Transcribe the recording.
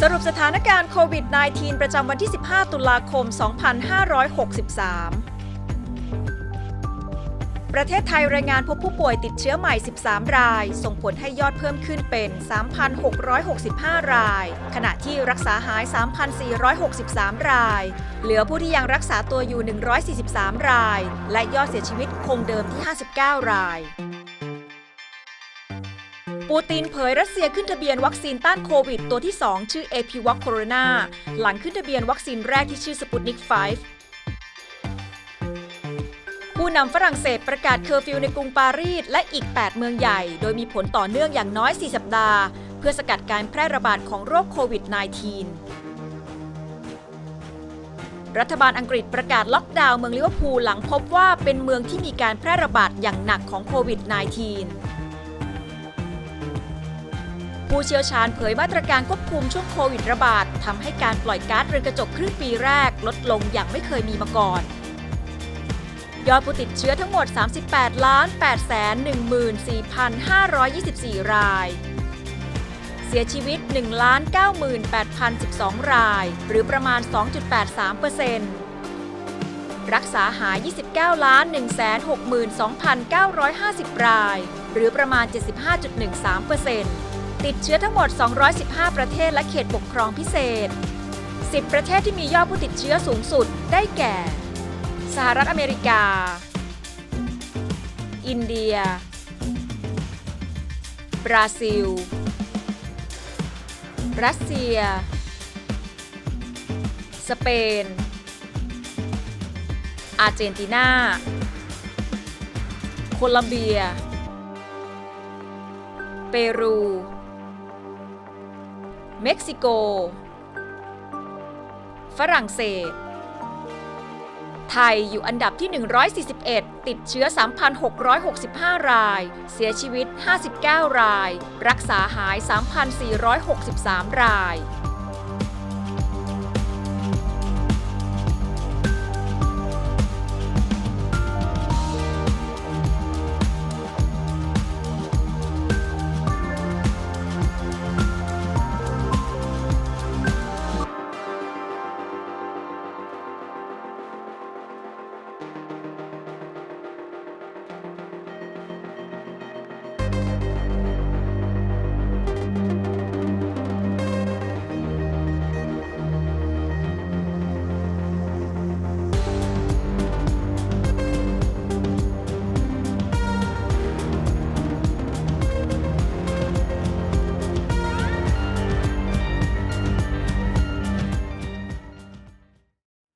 สรุปสถานการณ์โควิด -19 ประจำวันที่ 15 ตุลาคม 2563 ประเทศไทยรายงานพบผู้ป่วยติดเชื้อใหม่ 13 ราย ส่งผลให้ยอดเพิ่มขึ้นเป็น 3,665 ราย ขณะที่รักษาหาย 3,463 ราย เหลือผู้ที่ยังรักษาตัวอยู่ 143 ราย และยอดเสียชีวิตคงเดิมที่ 59 ราย ปูตินเผยรัสเซียขึ้นทะเบียนวัคซีนต้านโควิด ตัวที่ 2 ชื่อ a p v a c Corona หลังขึ้นทะเบียนวัคซีนแรกที่ชื่อสปุตนิก 5 ผู้นำฝรั่งเศสประกาศเคอร์ฟิวในกรุงปารีสและอีก 8 เมืองใหญ่ โดยมีผลต่อเนื่องอย่างน้อย 4 สัปดาห์ เพื่อสกัดการแพร่ระบาดของโรคโควิด -19 รัฐบาลอังกฤษประกาศล็อกดาวน์เมืองลิเวอร์พูลหลังพบว่าเป็นเมืองที่มีการแพร่ระบาดอย่างหนักของโควิด -19 ผู้เชี่ยวชาญเผยมาตรการควบคุมช่วงโควิดระบาดทำให้การปล่อยก๊าซเรือนกระจกครึ่งปีแรกลดลงอย่างไม่เคยมีมาก่อนยอดผู้ติดเชื้อทั้งหมด 38 ล้าน8แสน14,524 ราย เสียชีวิต 1 ล้าน98,012 ราย หรือประมาณ 2.83%รักษาหาย 29 ล้าน162,950 ราย หรือประมาณ 75.13% ติดเชื้อทั้งหมด 215 ประเทศและเขตปกครองพิเศษ 10 ประเทศที่มียอดผู้ติดเชื้อสูงสุดได้แก่ สหรัฐอเมริกา อินเดีย บราซิล รัสเซีย สเปน อาร์เจนตินา โคลัมเบีย เปรู เม็กซิโก ฝรั่งเศส ไทยอยู่อันดับที่ 141 ติดเชื้อ 3,665 ราย เสียชีวิต 59 ราย รักษาหาย 3,463 ราย